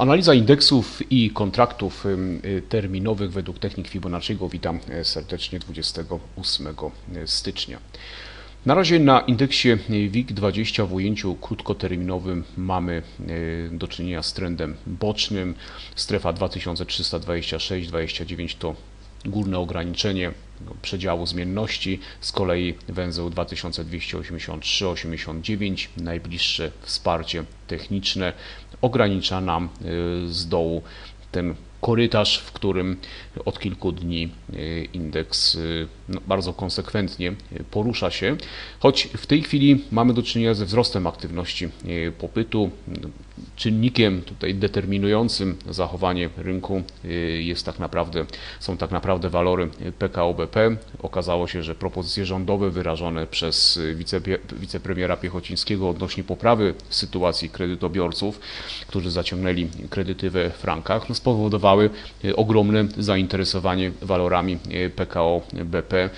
Analiza indeksów i kontraktów y, terminowych według technik Fibonacciego witam e, serdecznie 28 stycznia. Na razie na indeksie WIG20 w ujęciu krótkoterminowym mamy do czynienia z trendem bocznym. Strefa 2326-29 to górne ograniczenie przedziału zmienności, z kolei węzeł 2283-89, najbliższe wsparcie techniczne ogranicza nam y, z dołu ten korytarz, w którym od kilku dni y, indeks y, no, bardzo konsekwentnie porusza się, choć w tej chwili mamy do czynienia ze wzrostem aktywności popytu. Czynnikiem tutaj determinującym zachowanie rynku jest tak naprawdę, są tak naprawdę walory PKO BP. Okazało się, że propozycje rządowe wyrażone przez wicepremiera Piechocińskiego odnośnie poprawy sytuacji kredytobiorców, którzy zaciągnęli kredyty we frankach, no spowodowały e, ogromne zainteresowanie walorami e, PKO BP.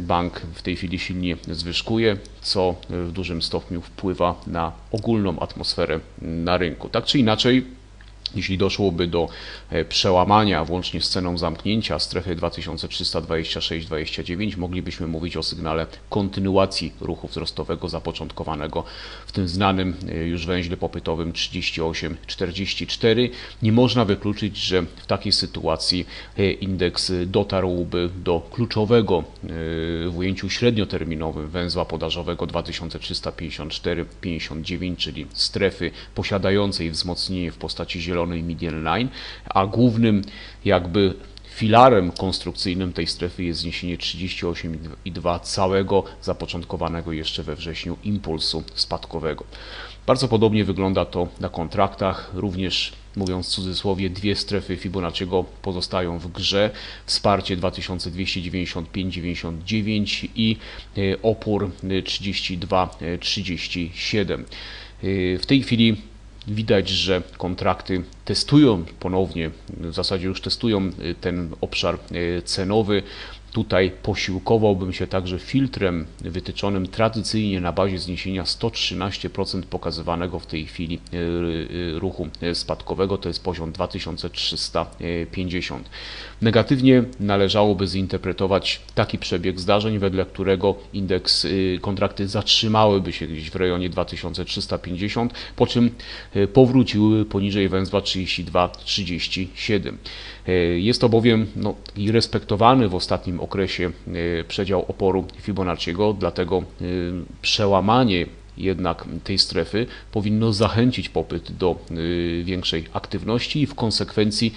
Bank w tej chwili silnie zwyżkuje, co w dużym stopniu wpływa na ogólną atmosferę na rynku. Tak czy inaczej, jeśli doszłoby do e, przełamania włącznie z ceną zamknięcia strefy 2326-29, moglibyśmy mówić o sygnale kontynuacji ruchu wzrostowego zapoczątkowanego w tym znanym e, już węźle popytowym 38-44. Nie można wykluczyć, że w takiej sytuacji e, indeks dotarłby do kluczowego w ujęciu średnioterminowym węzła podażowego 2354-59, czyli strefy posiadającej wzmocnienie w postaci zielonej zielonej median line, a głównym jakby filarem konstrukcyjnym tej strefy jest zniesienie 38,2 całego zapoczątkowanego jeszcze we wrześniu impulsu spadkowego. Bardzo podobnie wygląda to na kontraktach, również mówiąc w cudzysłowie, dwie strefy Fibonacciego pozostają w grze. Wsparcie 2295-99 i e, opór 32-37. E, w tej chwili Widać, że kontrakty testują ponownie, w zasadzie już testują y, ten obszar y, cenowy. Tutaj posiłkowałbym się także filtrem wytyczonym tradycyjnie na bazie zniesienia 113% pokazywanego w tej chwili e, e, ruchu spadkowego, to jest poziom 2350. Negatywnie należałoby zinterpretować taki przebieg zdarzeń, wedle którego indeks e, kontrakty zatrzymałyby się gdzieś w rejonie 2350, po czym powróciły poniżej węzła 32-37. Jest to bowiem no, respektowany w ostatnim okresie e, przedział oporu Fibonacciego, dlatego e, przełamanie jednak tej strefy powinno zachęcić popyt do e, większej aktywności i w konsekwencji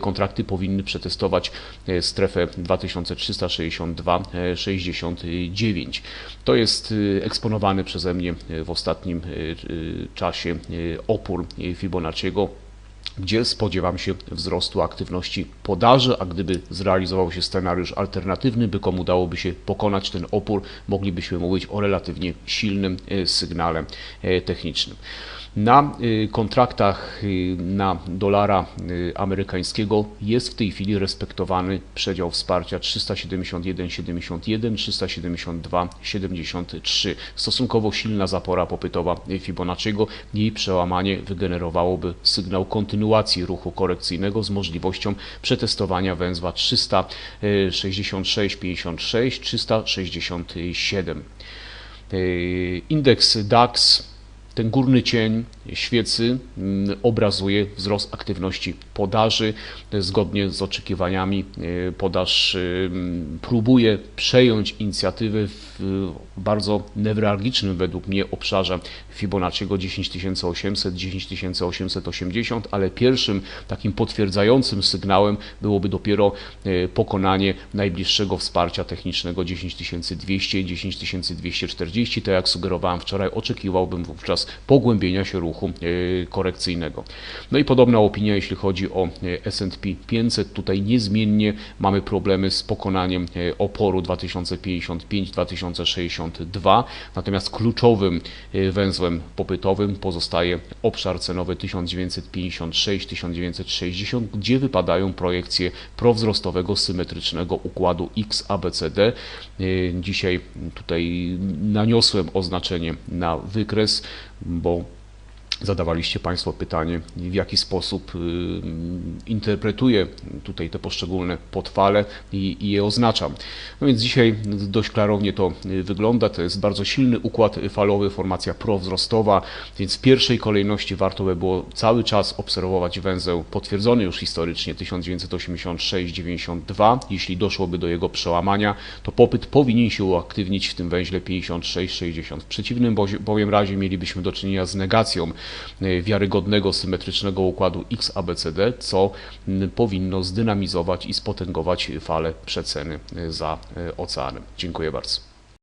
kontrakty powinny przetestować strefę 2362-69. To jest eksponowany przeze mnie w ostatnim czasie opór Fibonacciego gdzie spodziewam się wzrostu aktywności podaży, a gdyby zrealizował się scenariusz alternatywny, by komu udałoby się pokonać ten opór, moglibyśmy mówić o relatywnie silnym e, sygnale e, technicznym. Na y, kontraktach y, na dolara y, amerykańskiego jest w tej chwili respektowany przedział wsparcia 371,71, 372,73. Stosunkowo silna zapora popytowa Fibonacciego. Jej przełamanie wygenerowałoby sygnał kontynuacji ruchu korekcyjnego z możliwością przetestowania węzła 366,56, 367. Indeks DAX ten górny cień świecy mm, obrazuje wzrost aktywności podaży. Zgodnie z oczekiwaniami e, podaż e, próbuje przejąć inicjatywę w bardzo newralgicznym według mnie obszarze Fibonacciego 10800, 10880, ale pierwszym takim potwierdzającym sygnałem byłoby dopiero e, pokonanie najbliższego wsparcia technicznego 10200, 10240. Tak jak sugerowałem wczoraj, oczekiwałbym wówczas pogłębienia się ruchu e, korekcyjnego. No i podobna opinia, jeśli chodzi o e, S&P 500. Tutaj niezmiennie mamy problemy z pokonaniem e, oporu 2055-2062, natomiast kluczowym węzłem popytowym pozostaje obszar cenowy 1956-1960, gdzie wypadają projekcje prowzrostowego symetrycznego układu XABCD. Dzisiaj tutaj naniosłem oznaczenie na wykres bo zadawaliście Państwo pytanie, w jaki sposób y, interpretuję tutaj te poszczególne podfale i, i je oznaczam. No więc dzisiaj dość klarownie to y, wygląda. To jest bardzo silny układ falowy, formacja prowzrostowa, więc w pierwszej kolejności warto by było cały czas obserwować węzeł potwierdzony już historycznie 1986-92. Jeśli doszłoby do jego przełamania, to popyt powinien się uaktywnić w tym węźle 56-60. W przeciwnym bowiem razie mielibyśmy do czynienia z negacją wiarygodnego, symetrycznego układu XABCD, co powinno zdynamizować i spotęgować falę przeceny e, za e, oceanem. Dziękuję bardzo.